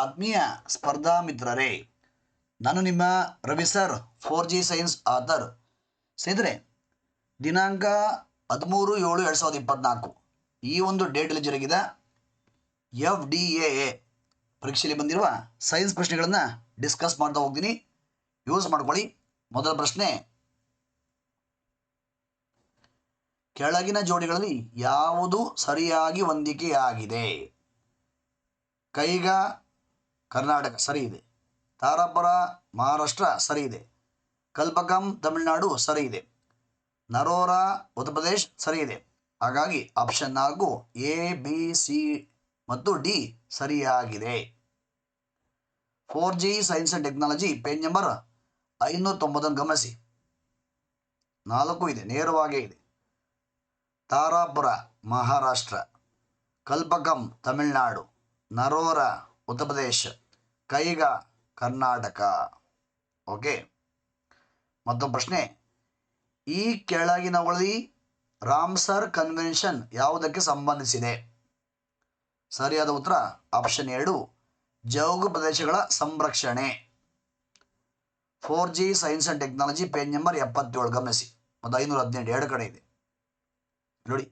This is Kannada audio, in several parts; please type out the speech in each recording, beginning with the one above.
ಆತ್ಮೀಯ ಸ್ಪರ್ಧಾ ಮಿತ್ರರೇ, ನಾನು ನಿಮ್ಮ Ravi sir four G science author ಸ್ನೇಹಿತರೆ, ದಿನಾಂಕ ಹದಿಮೂರು ಏಳು ಎರಡು ಸಾವಿರದ ಇಪ್ಪತ್ನಾಲ್ಕು. ಈ ಒಂದು ಡೇಟಲ್ಲಿ ಜರುಗಿದ ಎಫ್ ಡಿ ಎ ಎ ಪರೀಕ್ಷೆಯಲ್ಲಿ ಬಂದಿರುವ ಸೈನ್ಸ್ ಪ್ರಶ್ನೆಗಳನ್ನು ಡಿಸ್ಕಸ್ ಮಾಡ್ತಾ ಹೋಗ್ತೀನಿ. ಯೂಸ್ ಮಾಡ್ಕೊಳ್ಳಿ. ಮೊದಲ ಪ್ರಶ್ನೆ, ಕೆಳಗಿನ ಜೋಡಿಗಳಲ್ಲಿ ಯಾವುದು ಸರಿಯಾಗಿ ಹೊಂದಿಕೆಯಾಗಿದೆ? ಕೈಗ ಕರ್ನಾಟಕ ಸರಿ ಇದೆ. ತಾರಾಪುರ, ಮಹಾರಾಷ್ಟ್ರ ಸರಿ ಇದೆ. ಕಲ್ಪಕಂ ತಮಿಳುನಾಡು ಸರಿ ಇದೆ. ನರೋರಾ, ಉತ್ತರ ಪ್ರದೇಶ್ ಸರಿ ಇದೆ. ಹಾಗಾಗಿ ಆಪ್ಷನ್ ನಾಲ್ಕು ಎ ಬಿ ಸಿ ಮತ್ತು ಡಿ ಸರಿಯಾಗಿದೆ. Four G science and technology page number ಐನೂರ ತೊಂಬತ್ತೊಂದು ಗಮನಿಸಿ. ನಾಲ್ಕು ಇದೆ, ನೇರವಾಗೇ ಇದೆ. ತಾರಾಪುರ, ಮಹಾರಾಷ್ಟ್ರ ಕಲ್ಪಕಂ ತಮಿಳುನಾಡು, ನರೋರಾ, ಉತ್ತರ ಪ್ರದೇಶ್. ಕೈಗ ಕರ್ನಾಟಕ. ಓಕೆ? ಮತ್ತೊಂದು ಪ್ರಶ್ನೆ. ಈ ಕೆಳಗಿನವುಗಳಲ್ಲಿ ರಾಮ್ಸರ್ ಕನ್ವೆನ್ಷನ್ ಯಾವುದಕ್ಕೆ ಸಂಬಂಧಿಸಿದೆ? ಸರಿಯಾದ ಉತ್ತರ ಆಪ್ಷನ್ ಎರಡು, ಜೌಗು ಪ್ರದೇಶಗಳ ಸಂರಕ್ಷಣೆ. Four G science and technology page number ಎಪ್ಪತ್ತೇಳು, ಗಮನಿಸಿ. ಮತ್ತು ಐನೂರ ಹದಿನೆಂಟು, ಎರಡು ಕಡೆ ಇದೆ. ನೋಡಿ,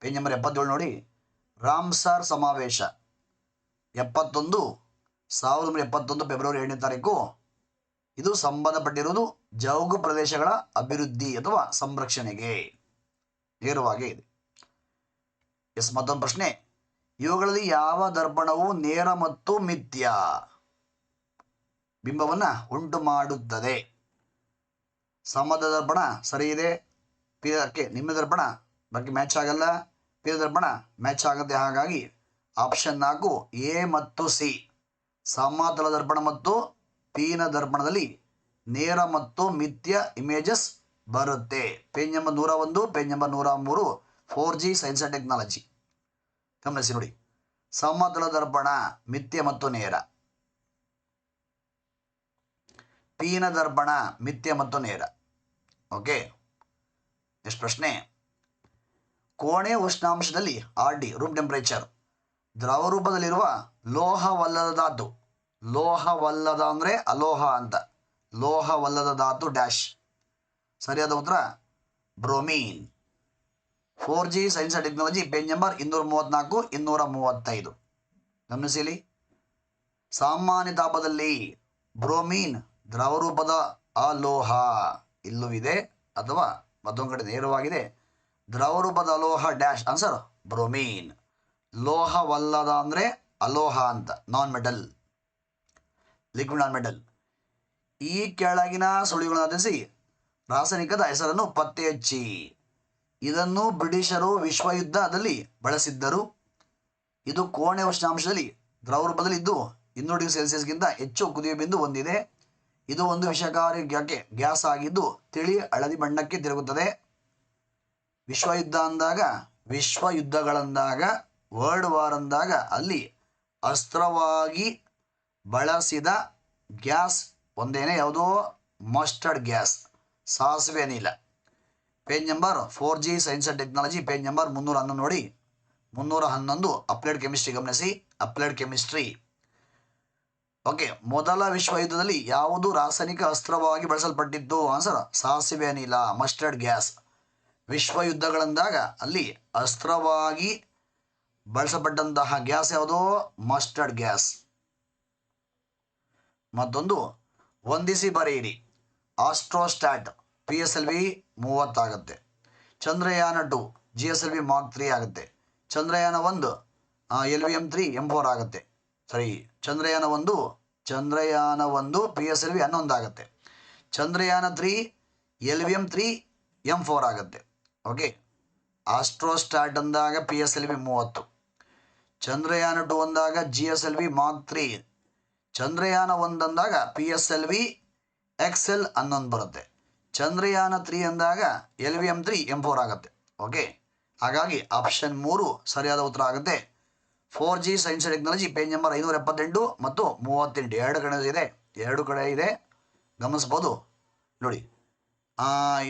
ಪೇಜ್ ನಂಬರ್ ಎಪ್ಪತ್ತೇಳು ನೋಡಿ. ರಾಮ್ಸರ್ ಸಮಾವೇಶ. ಎಪ್ಪತ್ತೊಂದು ಸಾವಿರದ ಒಂಬೈನೂರ ಎಪ್ಪತ್ತೊಂದು ಫೆಬ್ರವರಿ ಎರಡನೇ ತಾರೀಕು. ಇದು ಸಂಬಂಧಪಟ್ಟಿರುವುದು ಜೌಗು ಪ್ರದೇಶಗಳ ಅಭಿವೃದ್ಧಿ ಅಥವಾ ಸಂರಕ್ಷಣೆಗೆ ನೇರವಾಗಿ ಇದೆ. ಎಸ್, ಮತ್ತೊಂದು ಪ್ರಶ್ನೆ. ಇವುಗಳಲ್ಲಿ ಯಾವ ದರ್ಪಣವು ನೇರ ಮತ್ತು ಮಿಥ್ಯ ಬಿಂಬವನ್ನು ಉಂಟು ಮಾಡುತ್ತದೆ? ಸಮದ ದರ್ಪಣ ಸರಿ ಇದೆ. ಪೀರಕ್ಕೆ ನಿಮ್ಮ ದರ್ಪಣ ಬಗ್ಗೆ ಮ್ಯಾಚ್ ಆಗಲ್ಲ. ಪೀರ ದರ್ಪಣ ಮ್ಯಾಚ್ ಆಗುತ್ತೆ ಹಾಗಾಗಿ ಆಪ್ಷನ್ ನಾಲ್ಕು ಎ ಮತ್ತು ಸಿ. ಸಮತಲ ದರ್ಪಣ ಮತ್ತು ಪೀನ ದರ್ಪಣದಲ್ಲಿ ನೇರ ಮತ್ತು ಮಿಥ್ಯ ಇಮೇಜಸ್ ಬರುತ್ತೆ. ಪೇಜ್ ನಂಬರ್ ನೂರ ಒಂದು, ಪೇಜ್ ನಂಬರ್ ನೂರ ಮೂರು four G science and technology ಗಮನಿಸಿ ನೋಡಿ. ಸಮತಲ ದರ್ಪಣ ಮಿಥ್ಯ ಮತ್ತು ನೇರ. ಪೀನ ದರ್ಪಣ ಮಿಥ್ಯ ಮತ್ತು ನೇರ. ಓಕೆ? ನೆಕ್ಸ್ಟ್ ಪ್ರಶ್ನೆ. ಕೋಣೆ ಉಷ್ಣಾಂಶದಲ್ಲಿ ಆರ್ ಡಿ ರೂಮ್ ಟೆಂಪರೇಚರ್ ದ್ರವ ರೂಪದಲ್ಲಿರುವ ಲೋಹವಲ್ಲದ ಲೋಹವಲ್ಲದ ಅಂದರೆ ಅಲೋಹ ಅಂತ. ಲೋಹವಲ್ಲದ ಡ್ಯಾಶ್. ಸರಿಯಾದ ಉತ್ತರ? Bromine. Four G science and technology page number ಇನ್ನೂರ ಮೂವತ್ತ್ನಾಲ್ಕು ಇನ್ನೂರ ಮೂವತ್ತೈದು. ಗಮನಿಸಿಲಿ ಸಾಮಾನ್ಯ ತಾಪದಲ್ಲಿ ಬ್ರೋಮೀನ್ ದ್ರವರೂಪದ ಅಲೋಹ ಇಲ್ಲೂ ಇದೆ ಅಥವಾ ಮತ್ತೊಂದು ಕಡೆ ನೇರವಾಗಿದೆ. ದ್ರವರೂಪದ ಅಲೋಹ ಡ್ಯಾಶ್. ಆನ್ಸರ್ ಬ್ರೋಮೀನ್. ಲೋಹವಲ್ಲದ ಅಂದರೆ ಅಲೋಹ ಅಂತ non metal liquid non metal ಈ ಕೆಳಗಿನ ಸುಳಿಗಳನ್ನು ಆಧರಿಸಿ ರಾಸಾಯನಿಕದ ಹೆಸರನ್ನು ಪತ್ತೆ ಹಚ್ಚಿ ಇದನ್ನು ಬ್ರಿಟಿಷರು ವಿಶ್ವಯುದ್ಧದಲ್ಲಿ ಬಳಸಿದ್ದರು. ಇದು ಕೋಣೆ ಉಷ್ಣಾಂಶದಲ್ಲಿ, ದ್ರವ ರೂಪದಲ್ಲಿ ಇದ್ದು, ಇನ್ನೂರು ಡಿಗ್ರಿ ಸೆಲ್ಸಿಯಸ್ಗಿಂತ ಹೆಚ್ಚು ಕುದಿಯುವ ಬಿಂದು ಹೊಂದಿದೆ. ಇದು ಒಂದು ವಿಷಕಾರಿ ಗ್ಯಾಕೆ, ಗ್ಯಾಸ್ ಆಗಿದ್ದು, ತಿಳಿ ಹಳದಿ ಬಣ್ಣಕ್ಕೆ ತಿರುಗುತ್ತದೆ. ವಿಶ್ವಯುದ್ಧ ಅಂದಾಗ ವಿಶ್ವ ಯುದ್ಧಗಳಂದಾಗ ವರ್ಲ್ಡ್ ವಾರ್ ಅಂದಾಗ ಅಲ್ಲಿ ಅಸ್ತ್ರವಾಗಿ ಬಳಸಿದ ಗ್ಯಾಸ್ ಒಂದೇನೆ, ಯಾವುದೋ ಮಸ್ಟರ್ಡ್ ಗ್ಯಾಸ್. ಸಾಸಿವೆ ಅನಿಲ. Page number four G science and technology, page number ಮುನ್ನೂರ ಹನ್ನೊಂದು ನೋಡಿ. ಮುನ್ನೂರ ಹನ್ನೊಂದು, ಅಪ್ಲೈಡ್ ಕೆಮಿಸ್ಟ್ರಿ ಗಮನಿಸಿ. Applied chemistry. ಓಕೆ, ಮೊದಲ ವಿಶ್ವ ಯುದ್ಧದಲ್ಲಿ ಯಾವುದು ರಾಸಾಯನಿಕ ಅಸ್ತ್ರವಾಗಿ ಬಳಸಲ್ಪಟ್ಟಿದ್ದು ಆನ್ಸರ್, ಸಾಸಿವೆ ಅನಿಲ, ಮಸ್ಟರ್ಡ್ ಗ್ಯಾಸ್. ವಿಶ್ವ ಯುದ್ಧಗಳಂದಾಗ ಅಲ್ಲಿ ಅಸ್ತ್ರವಾಗಿ ಬಳಸಲ್ಪಟ್ಟಂತಹ ಗ್ಯಾಸ್ ಯಾವುದು? Mustard gas. ಮತ್ತೊಂದು, ಹೊಂದಿಸಿ ಬರೆಯಿರಿ. Astrosat P S L V ಮೂವತ್ತಾಗತ್ತೆ. Chandrayaan two G S L V mark three ಆಗುತ್ತೆ. ಚಂದ್ರಯಾನ ಒಂದು L V M three M four ಆಗುತ್ತೆ. ಸರಿ, ಚಂದ್ರಯಾನ ಒಂದು ಚಂದ್ರಯಾನ ಒಂದು ಪಿ ಎಸ್ ಎಲ್ ವಿ ಹನ್ನೊಂದು ಆಗುತ್ತೆ. Chandrayaan three L V M three M four ಆಗುತ್ತೆ. ಓಕೆ? ಆಸ್ಟ್ರೋಸ್ಟ್ಯಾಟ್ ಅಂದಾಗ ಪಿ ಎಸ್ ಎಲ್ ವಿ ಮೂವತ್ತು. ಚಂದ್ರಯಾನ ಟು ಅಂದಾಗ G S L V mark three Chandrayaan ಒಂದು ಅಂದಾಗ P S L V X L ಹನ್ನೊಂದು ಬರುತ್ತೆ. ಚಂದ್ರಯಾನ ತ್ರೀ ಅಂದಾಗ L V M three M four ಆಗುತ್ತೆ. ಓಕೆ ಹಾಗಾಗಿ ಆಪ್ಷನ್ ಮೂರು ಸರಿಯಾದ ಉತ್ತರ ಆಗುತ್ತೆ. Four G science technology page number ಐನೂರ ಎಪ್ಪತ್ತೆಂಟು ಮತ್ತು ಮೂವತ್ತೆಂಟು. ಎರಡು ಕಡೆ ಇದೆ. ಎರಡು ಕಡೆ ಇದೆ. ಗಮನಿಸ್ಬೋದು? ನೋಡಿ.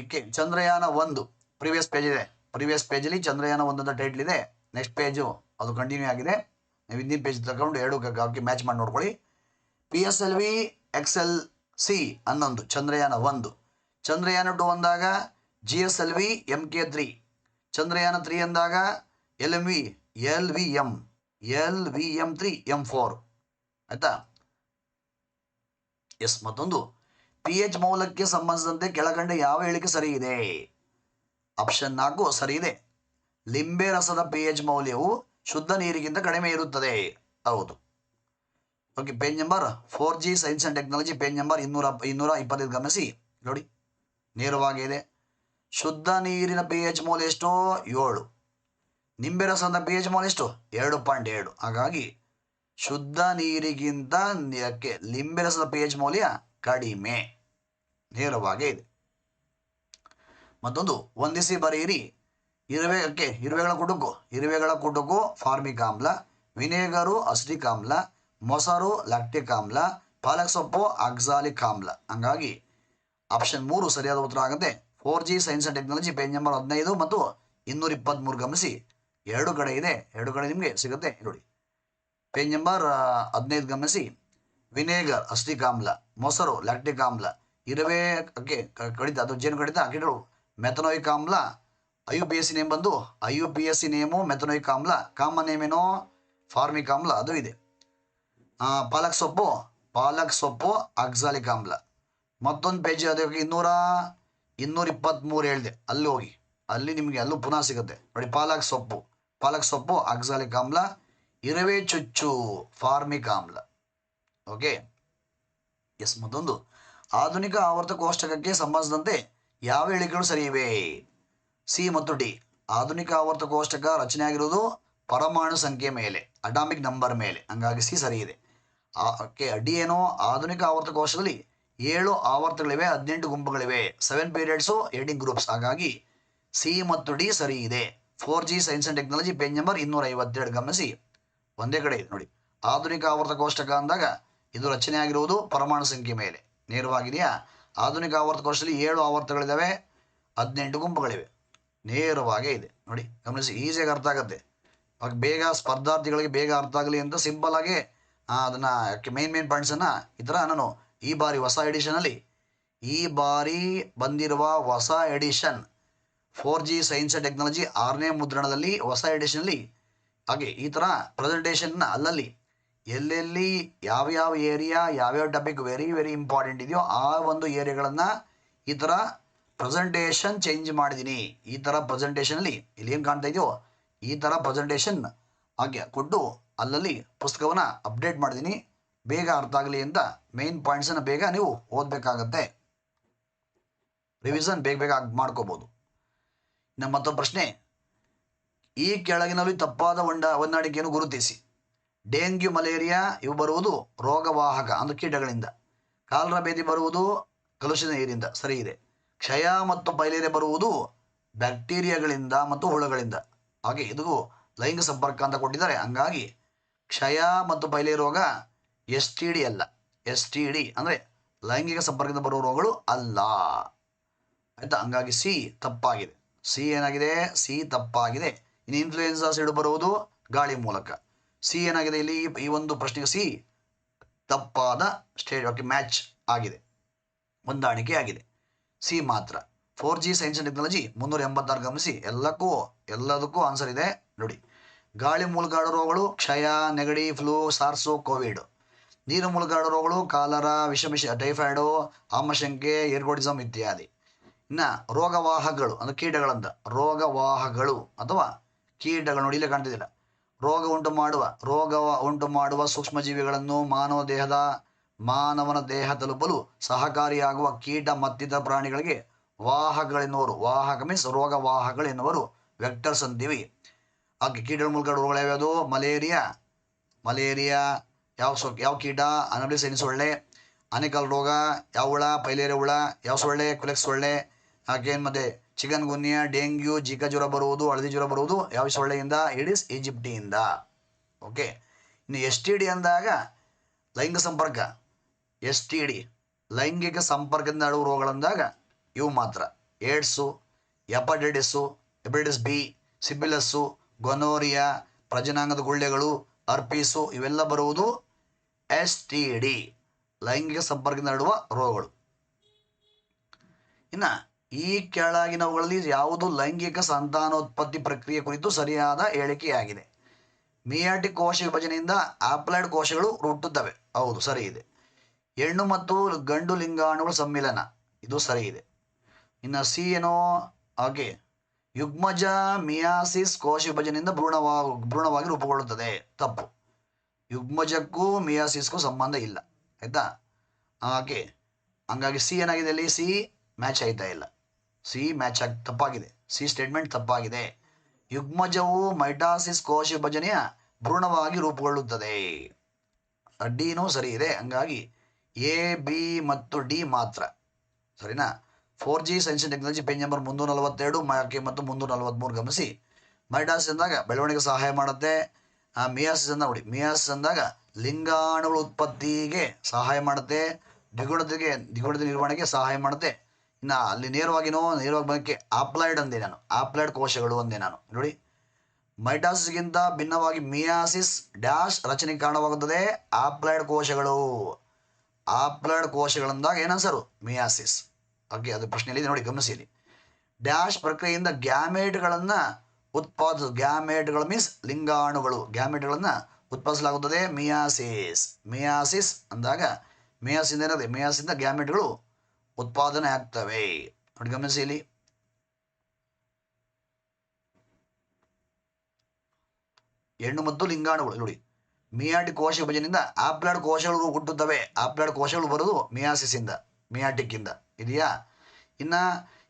ಇಕ್ಕೆ ಚಂದ್ರಯಾನ ಒಂದು. ಪ್ರಿವಿಯಸ್ ಪೇಜ್ ಇದೆ. ಪ್ರಿವಿಯಸ್ ಪೇಜಲ್ಲಿ ಚಂದ್ರಯಾನ ಒಂದೊಂದು ಟೈಟ್ಲ್ ಇದೆ. ನೆಕ್ಸ್ಟ್ ಪೇಜು ಅದು ಕಂಟಿನ್ಯೂ ಆಗಿದೆ. ನೀವು ಹಿಂದಿನ ಪೇಜ್ ತಗೊಂಡು ಎರಡು ಹಾಕಿ ಮ್ಯಾಚ್ ಮಾಡಿ ನೋಡ್ಕೊಳ್ಳಿ. P S L V X L C ಹನ್ನೊಂದು, ಚಂದ್ರಯಾನ ಒಂದು. ಚಂದ್ರಯಾನ ಟು ಅಂದಾಗ G S L V M K three Chandrayaan three ಅಂದಾಗ L M V L V M L V M three M four ಆಯ್ತಾ? ಎಸ್, ಮತ್ತೊಂದು. ಪಿ ಎಚ್ ಮೌಲ್ಯಕ್ಕೆ ಸಂಬಂಧಿಸಿದಂತೆ ಕೆಳಕಂಡ ಯಾವ ಹೇಳಿಕೆ ಸರಿ ಇದೆ? ಆಪ್ಷನ್ ನಾಲ್ಕು, ಸರಿ ಇದೆ. ಲಿಂಬೆ ರಸದ ಪಿ ಎಚ್ ಮೌಲ್ಯವು ಶುದ್ಧ ನೀರಿಗಿಂತ ಕಡಿಮೆ ಇರುತ್ತದೆ. ಹೌದು. Okay page number four G science and technology page number ಇನ್ನೂರ ಇನ್ನೂರ ಇಪ್ಪತ್ತೈದು ಗಮನಿಸಿ. ನೋಡಿ, ನೇರವಾಗಿ ಇದೆ. ಶುದ್ಧ ನೀರಿನ ಪಿ ಎಚ್ ಮೌಲ್ಯ ಎಷ್ಟು? ಏಳು. ನಿಂಬೆ ರಸದ ಪಿ ಎಚ್ ಮೌಲ್ಯ ಎಷ್ಟು? ಎರಡು ಪಾಯಿಂಟ್ ಎರಡು ಹಾಗಾಗಿ, ಶುದ್ಧ ನೀರಿಗಿಂತ ಲಿಂಬೆ ರಸದ ಪಿ ಎಚ್ ಮೌಲ್ಯ ಕಡಿಮೆ. ನೇರವಾಗಿ ಇದೆ. ಮತ್ತೊಂದು ಒಂದಿಸಿ ಬರೆಯಿರಿ. ಇರುವೆಗೆ ಇರುವೆಗಳ ಕುಟುಕು ಇರುವೆಗಳ ಕುಟುಕು ಫಾರ್ಮಿಕ್ ಆಮ್ಲ ವಿನೇಗರು ಅಸ್ಟಿಕ್ ಆಮ್ಲ ಮೊಸರು ಲ್ಯಾಕ್ಟಿಕ್ ಆಮ್ಲ ಪಾಲಕ್ ಸೊಪ್ಪು ಅಕ್ಸಾಲಿಕ್ ಆಮ್ಲ ಹಂಗಾಗಿ ಆಪ್ಷನ್ ಮೂರು ಸರಿಯಾದ ಉತ್ತರ ಆಗುತ್ತೆ. Four G science and technology, page number ಹದಿನೈದು ಮತ್ತು ಇನ್ನೂರ ಇಪ್ಪತ್ತ್ಮೂರು ಗಮನಿಸಿ. ಎರಡು ಕಡೆ ಇದೆ, ಎರಡು ಕಡೆ ನಿಮಗೆ ಸಿಗುತ್ತೆ, ನೋಡಿ. ಪೇಜ್ ನಂಬರ್ ಹದಿನೈದು ಗಮನಿಸಿ. ವಿನೇಗರ್ ಅಸ್ಟಿಕ್ ಆಮ್ಲ ಮೊಸರು ಲ್ಯಾಕ್ಟಿಕ್ ಆಮ್ಲ ಇರುವೆ ಕಡಿತ ಅಥವಾ ಜೇನು ಕಡಿತ ಕೀಟಗಳು ಮೆಥನೋಯಿಕ್ ಆಮ್ಲ I U B S C name ಬಂದು I U P S C name ಮೆಥನೋಯಿಕ್ ಆಮ್ಲ ಕಾಮನ್ ನೇಮ್ ಏನೋ? ಫಾರ್ಮಿಕ್ ಆಮ್ಲ ಅದು ಇದೆ. ಪಾಲಕ್ ಸೊಪ್ಪು ಪಾಲಕ್ ಸೊಪ್ಪು ಅಕ್ಸಾಲಿಕ್ ಆಮ್ಲ ಮತ್ತೊಂದು ಪೇಜ್ ಅದಕ್ಕೆ ಇನ್ನೂರ ಇನ್ನೂರ ಇಪ್ಪತ್ತ್ಮೂರು ಹೇಳಿದೆ. ಅಲ್ಲಿ ಹೋಗಿ. ಅಲ್ಲಿ ನಿಮಗೆ ಅಲ್ಲೂ ಪುನಃ ಸಿಗುತ್ತೆ. ನೋಡಿ, ಪಾಲಕ್ ಸೊಪ್ಪು. ಪಾಲಕ್ ಸೊಪ್ಪು ಅಕ್ಸಾಲಿಕ್ ಆಮ್ಲ ಇರುವೆ ಚುಚ್ಚು ಫಾರ್ಮಿಕ್ ಆಮ್ಲ ಓಕೆ? ಎಸ್, ಮತ್ತೊಂದು. ಆಧುನಿಕ ಆವರ್ತ ಕೋಷ್ಟಕಕ್ಕೆ ಸಂಬಂಧಿಸಿದಂತೆ ಯಾವ ಹೇಳಿಕೆಗಳು ಸರಿ ಇವೆ ಸಿ ಮತ್ತು ಡಿ. ಆಧುನಿಕ ಆವರ್ತ ಕೋಷ್ಟಕ ರಚನೆ ಆಗಿರುವುದು ಪರಮಾಣು ಸಂಖ್ಯೆ ಮೇಲೆ, ಅಟಾಮಿಕ್ ನಂಬರ್ ಮೇಲೆ. ಹಂಗಾಗಿ ಸಿ ಸರಿ ಇದೆ. ಓಕೆ, ಡಿ ಏನು ಆಧುನಿಕ ಆವರ್ತ ಕೋಶದಲ್ಲಿ ಏಳು ಆವರ್ತಗಳಿವೆ, ಹದಿನೆಂಟು ಗುಂಪುಗಳಿವೆ. ಸೆವೆನ್ ಪೀರಿಯಡ್ಸು ಏಟಿಂಗ್ ಗ್ರೂಪ್ಸ್ ಹಾಗಾಗಿ ಸಿ ಮತ್ತು ಡಿ ಸರಿ ಇದೆ. Four G science and technology page number ಇನ್ನೂರ ಐವತ್ತೆರಡು ಗಮನಿಸಿ. ಒಂದೇ ಕಡೆ ನೋಡಿ. ಆಧುನಿಕ ಆವರ್ತ ಕೋಷ್ಟಕ ಅಂದಾಗ ಇದು ರಚನೆ ಆಗಿರುವುದು ಪರಮಾಣು ಸಂಖ್ಯೆ ಮೇಲೆ. ನೇರವಾಗಿದೆಯಾ ಆಧುನಿಕ ಆವರ್ತ ಕೋಶದಲ್ಲಿ ಏಳು ಆವರ್ತಗಳಿದ್ದಾವೆ ಹದಿನೆಂಟು ಗುಂಪುಗಳಿವೆ. ನೇರವಾಗೇ ಇದೆ. ನೋಡಿ, ಗಮನಿಸಿ, ಈಸಿಯಾಗಿ ಅರ್ಥ ಆಗುತ್ತೆ. ಅವಾಗ ಬೇಗ ಸ್ಪರ್ಧಾರ್ಥಿಗಳಿಗೆ ಬೇಗ ಅರ್ಥ ಆಗಲಿ ಅಂತ ಸಿಂಪಲ್ ಆಗಿ ಅದನ್ನ ಮೇನ್ ಮೇನ್ ಪಾಯಿಂಟ್ಸನ್ನು ಈ ಥರ ನಾನು ಈ ಬಾರಿ ಹೊಸ ಎಡಿಷನಲ್ಲಿ ಈ ಬಾರಿ ಬಂದಿರುವ ಹೊಸ edition four G science technology ಆರನೇ ಮುದ್ರಣದಲ್ಲಿ ಹೊಸ ಎಡಿಷನಲ್ಲಿ ಹಾಗೆ ಈ ಥರ ಪ್ರೆಸೆಂಟೇಷನ್ನ ಅಲ್ಲಲ್ಲಿ, ಎಲ್ಲೆಲ್ಲಿ ಯಾವ್ಯಾವ ಏರಿಯಾ ಯಾವ್ಯಾವ ಟಾಪಿಕ್ ವೆರಿ ವೆರಿ ಇಂಪಾರ್ಟೆಂಟ್ ಇದೆಯೋ ಆ ಒಂದು ಏರಿಯಾಗಳನ್ನು ಈ ಥರ ಪ್ರೆಸೆಂಟೇಷನ್ ಚೇಂಜ್ ಮಾಡಿದ್ದೀನಿ ಈ ಥರ ಪ್ರೆಸೆಂಟೇಷನಲ್ಲಿ ಇಲ್ಲಿ ಏನು ಕಾಣ್ತಾ ಇದೆಯೋ, ಈ ಥರ ಪ್ರೆಸೆಂಟೇಷನ್ ಹಾಗೆ ಕೊಟ್ಟು ಅಲ್ಲಲ್ಲಿ ಪುಸ್ತಕವನ್ನು ಅಪ್ಡೇಟ್ ಮಾಡಿದ್ದೀನಿ ಬೇಗ ಅರ್ಥ ಆಗಲಿ ಅಂತ ಮೇನ್ ಪಾಯಿಂಟ್ಸನ್ನು ಬೇಗ ನೀವು ಓದಬೇಕಾಗತ್ತೆ. ರಿವಿಷನ್ ಬೇಗ ಬೇಗ ಮಾಡ್ಕೋಬೋದು. ಇನ್ನು ಮತ್ತೊಂದು ಪ್ರಶ್ನೆ. ಈ ಕೆಳಗಿನಲ್ಲಿ ತಪ್ಪಾದ ಹೊಂಡ ಹೊಂದಾಣಿಕೆಯನ್ನು ಗುರುತಿಸಿ. ಡೆಂಗ್ಯೂ, ಮಲೇರಿಯಾ, ಇವು ಬರುವುದು ರೋಗವಾಹಕ, ಅಂದ್ರೆ ಕೀಟಗಳಿಂದ. ಕಾಲರ ಭೇದಿ ಬರುವುದು ಕಲುಷಿತ ನೀರಿಂದ, ಸರಿ ಇದೆ. ಕ್ಷಯ ಮತ್ತು ಬಯಲೇರೆ ಬರುವುದು ಬ್ಯಾಕ್ಟೀರಿಯಾಗಳಿಂದ ಮತ್ತು ಹುಳುಗಳಿಂದ. ಹಾಗೆ ಇದು ಲೈಂಗಿಕ ಸಂಪರ್ಕ ಅಂತ ಕೊಟ್ಟಿದ್ದಾರೆ. ಹಂಗಾಗಿ ಕ್ಷಯ ಮತ್ತು ಪೈಲೆ ರೋಗ ಎಸ್ ಟಿ ಡಿ ಅಲ್ಲ. ಎಸ್ ಟಿ ಡಿ ಅಂದರೆ ಲೈಂಗಿಕ ಸಂಪರ್ಕದಿಂದ ಬರುವ ರೋಗಗಳು ಅಲ್ಲ. ಆಯ್ತಾ? ಹಂಗಾಗಿ ಸಿ ತಪ್ಪಾಗಿದೆ. ಸಿ ಏನಾಗಿದೆ? ಸಿ ತಪ್ಪಾಗಿದೆ. ಇನ್ ಇನ್ಫ್ಲೂಯೆನ್ಸಾ ಸಿಡು ಬರುವುದು ಗಾಳಿ ಮೂಲಕ. ಸಿ ಏನಾಗಿದೆ ಇಲ್ಲಿ? ಈ- ಈ ಒಂದು ಪ್ರಶ್ನೆಗೆ ಸಿ ತಪ್ಪಾದ ಸ್ಟೇಟ್ ಓಕೆ ಮ್ಯಾಚ್ ಆಗಿದೆ. ಹೊಂದಾಣಿಕೆ ಆಗಿದೆ. ಸಿ ಮಾತ್ರ. Four G science and technology ಮುನ್ನೂರ ಎಂಬತ್ತಾರು ಗಮನಿಸಿ. ಎಲ್ಲಕ್ಕೂ, ಎಲ್ಲದಕ್ಕೂ ಆನ್ಸರ್ ಇದೆ ನೋಡಿ. ಗಾಳಿ ಹರಡುವ ರೋಗಗಳು, ಕ್ಷಯ, ನೆಗಡಿ ಫ್ಲೂ ಸಾರ್ಸು ಕೋವಿಡ್ ನೀರು ಹರಡುವ ರೋಗಗಳು, ಕಾಲರ, ವಿಷಮಿಷ, ಟೈಫಾಯ್ಡು, ಆಮಶಂಕೆ ಏರ್ಗೋಡಿಸಮ್ ಇತ್ಯಾದಿ. ಇನ್ನು ರೋಗವಾಹಗಳು ಅಂದರೆ ಕೀಟಗಳಂತ. ರೋಗವಾಹಗಳು ಅಥವಾ ಕೀಟಗಳು ನೋಡಿ ಇಲ್ಲೇ ಕಾಣ್ತಿದ್ದಿಲ್ಲ ರೋಗ ಉಂಟು ಮಾಡುವ ರೋಗ ಉಂಟು ಮಾಡುವ ಸೂಕ್ಷ್ಮಜೀವಿಗಳನ್ನು ಮಾನವ ದೇಹದ ಮಾನವನ ದೇಹ ತಲುಪಲು ಸಹಕಾರಿಯಾಗುವ ಕೀಟ ಮತ್ತಿತರ ಪ್ರಾಣಿಗಳಿಗೆ ವಾಹಕಗಳೆನ್ನುವರು ವಾಹಕ ಮೀನ್ಸ್ ರೋಗವಾಹಕಗಳೆನ್ನುವರು ವೆಕ್ಟರ್ಸ್ ಅಂತೀವಿ ಹಾಗೆ ಕೀಟಗಳ ಮೂಲಕ ರೋಗಗಳು ಯಾವ್ಯಾವುದು? ಮಲೇರಿಯಾ. ಮಲೇರಿಯಾ, ಯಾವ ಸೊ ಯಾವ ಕೀಟ? ಅನಬಿ ಸೊಳ್ಳೆ ಆನೆಕಲ್ ರೋಗ, ಯಾವ ಹುಳ? ಪೈಲೇರಿಯ ಹುಳ ಯಾವ ಸೊಳ್ಳೆ ಕುಲೆಕ್ಸ್ ಸೊಳ್ಳೆ ಹಾಗೇನು ಮತ್ತೆ? ಚಿಕನ್ ಗುನ್ಯ, ಡೆಂಗ್ಯೂ, ಜಿಕಾ ಜ್ವರ ಬರುವುದು, ಹಳದಿ ಜ್ವರ ಬರುವುದು ಯಾವ ಸೊಳ್ಳೆಯಿಂದ ಇಡೀಸ್ ಈಜಿಪ್ಟಿಯಿಂದ. ಓಕೆ. ಇನ್ನು ಎಸ್ ಟಿ ಡಿ ಅಂದಾಗ ಲೈಂಗಿಕ ಸಂಪರ್ಕ. ಎಸ್ ಟಿ ಡಿ, ಲೈಂಗಿಕ ಸಂಪರ್ಕದಿಂದ ಹರಡುವ ರೋಗಗಳಂದಾಗ ಇವು ಮಾತ್ರ. ಏಡ್ಸು ಎಪಟೈಟಿಸ್ಸು ಎಪ್ರಿಟಿಸ್ ಬಿ, ಸಿಬಿಲಸ್ಸು, ಗೊನೋರಿಯಾ, ಪ್ರಜನಾಂಗದ ಗುಳ್ಳೆಗಳು, ಅರ್ಪೀಸು ಇವೆಲ್ಲ ಬರುವುದು ಎಸ್ ಟಿ ಡಿ, ಲೈಂಗಿಕ ಸಂಪರ್ಕದಿಂದ ಹರಡುವ ರೋಗಗಳು. ಇನ್ನು ಈ ಕೆಳಗಿನವುಗಳಲ್ಲಿ ಯಾವುದು ಲೈಂಗಿಕ ಸಂತಾನೋತ್ಪತ್ತಿ ಪ್ರಕ್ರಿಯೆ ಕುರಿತು ಸರಿಯಾದ ಹೇಳಿಕೆಯಾಗಿದೆ. ಮಿಯಾಟಿಕ್ ಕೋಶ ವಿಭಜನೆಯಿಂದ ಆಪ್ಲೈಡ್ ಕೋಶಗಳು ರುಟ್ಟುತ್ತವೆ ಹೌದು, ಸರಿ ಇದೆ. ಹೆಣ್ಣು ಮತ್ತು ಗಂಡು ಲಿಂಗಾಣುಗಳ ಸಮ್ಮಿಲನ. ಇದು ಸರಿ ಇದೆ ಇನ್ನು ಸಿ ಏನೋ ಹಾಗೆ ಯುಗ್ಮಜ ಮಿಯಾಸಿಸ್ ಕೋಶ ವಿಭಜನೆಯಿಂದ ಭ್ರೂಣವಾ, ಭ್ರೂಣವಾಗಿ ರೂಪುಗೊಳ್ಳುತ್ತದೆ. ತಪ್ಪು. ಯುಗ್ಮಜಕ್ಕೂ ಮಿಯಾಸಿಸ್ಗೂ ಸಂಬಂಧ ಇಲ್ಲ. ಆಯ್ತಾ? ಹಾಗೆ ಹಂಗಾಗಿ ಸಿ ಏನಾಗಿದೆ ಅಲ್ಲಿ? ಸಿ ಮ್ಯಾಚ್ ಆಯ್ತಾ ಇಲ್ಲ. ಸಿ ಮ್ಯಾಚ್ ಆಗಿ, ತಪ್ಪಾಗಿದೆ. ಸಿ ಸ್ಟೇಟ್ಮೆಂಟ್ ತಪ್ಪಾಗಿದೆ. ಯುಗ್ಮಜವು ಮೈಟಾಸಿಸ್ ಕೋಶ ವಿಭಜನೆಯ ಭ್ರೂಣವಾಗಿ ರೂಪುಗೊಳ್ಳುತ್ತದೆ. ಅಡ್ಡಿನೂ ಸರಿ ಇದೆ ಹಂಗಾಗಿ ಎ, ಬಿ ಮತ್ತು ಡಿ ಮಾತ್ರ. ಸರಿನಾ? Four G science technology page number ಮುನ್ನೂರ ನಲವತ್ತೆರಡು ಮಾಕೆ ಮತ್ತು ಮುನ್ನೂರ ನಲವತ್ತ್ಮೂರು ಗಮನಿಸಿ. ಮೈಡಾಸ್ ಅಂದಾಗ ಬೆಳವಣಿಗೆ ಸಹಾಯ ಮಾಡುತ್ತೆ. ಮಿಯಾಸಿಸ್ ಅಂದ ನೋಡಿ ಮಿಯಾಸಿಸ್ ಅಂದಾಗ ಲಿಂಗಾಣುಗಳ ಉತ್ಪತ್ತಿಗೆ ಸಹಾಯ ಮಾಡುತ್ತೆ. ದ್ವಿಗುಣತೆಗೆ ದ್ವಿಗುಣದ ನಿರ್ವಹಣೆಗೆ ಸಹಾಯ ಮಾಡುತ್ತೆ. ಇನ್ನು ಅಲ್ಲಿ ನೇರವಾಗಿನೋ, ನೇರವಾಗಿ ಬಗ್ಗೆ ಆಪ್ಲೈಡ್ ಅಂದೆ ನಾನು. ಆಪ್ಲೈಡ್ ಕೋಶಗಳು ಅಂದೆ ನಾನು. ನೋಡಿ. ಮೈಟಾಸಿಸ್ಗಿಂತ ಭಿನ್ನವಾಗಿ ಮಿಯಾಸಿಸ್ ಡ್ಯಾಶ್ ರಚನೆಗೆ ಕಾರಣವಾಗುತ್ತದೆ. ಆಪ್ಲೈಡ್ ಕೋಶಗಳು. ಆಪ್ಲೈಡ್ ಕೋಶಗಳಂದಾಗ ಏನನ್ಸರು? ಮಿಯಾಸಿಸ್. ಹಾಗೆ ಅದು ಪ್ರಶ್ನೆಯಲ್ಲಿ ನೋಡಿ ಗಮನಿಸಿರಿ. ಡ್ಯಾಶ್ ಪ್ರಕ್ರಿಯೆಯಿಂದ ಗ್ಯಾಮೇಟ್ಗಳನ್ನು ಉತ್ಪಾದಿಸ, ಗ್ಯಾಮೇಟ್ಗಳು ಮೀನ್ಸ್ ಲಿಂಗಾಣುಗಳು, ಗ್ಯಾಮೇಟ್ಗಳನ್ನು ಉತ್ಪಾದಿಸಲಾಗುತ್ತದೆ ಮಿಯಾಸಿಸ್. ಮಿಯಾಸಿಸ್ ಅಂದಾಗ ಮಿಯಾಸಿಂದ ಏನಾಗುತ್ತೆ ಮಿಯಾಸಿಂದ ಗ್ಯಾಮೆಟ್ಗಳು ಉತ್ಪಾದನೆ ಆಗ್ತವೆ. ನೋಡಿ ಗಮನಿಸಿ ಇಲ್ಲಿ ಹೆಣ್ಣು ಮತ್ತು ಲಿಂಗಾಣುಗಳು, ನೋಡಿ. ಮಿಯಾಟಿಕ್ ಕೋಶ ವಿಭಜನೆಯಿಂದ ಆಪ್ಲಾಡ್ ಕೋಶಗಳು ಹುಟ್ಟುತ್ತವೆ. ಆಪ್ಲಾಡ್ ಕೋಶಗಳು ಬರೋದು ಮಿಯಾಸಿಸಿಂದ, ಮಿಯಾಟಿಕ್ಕಿಂದ. ಇದೆಯಾ? ಇನ್ನ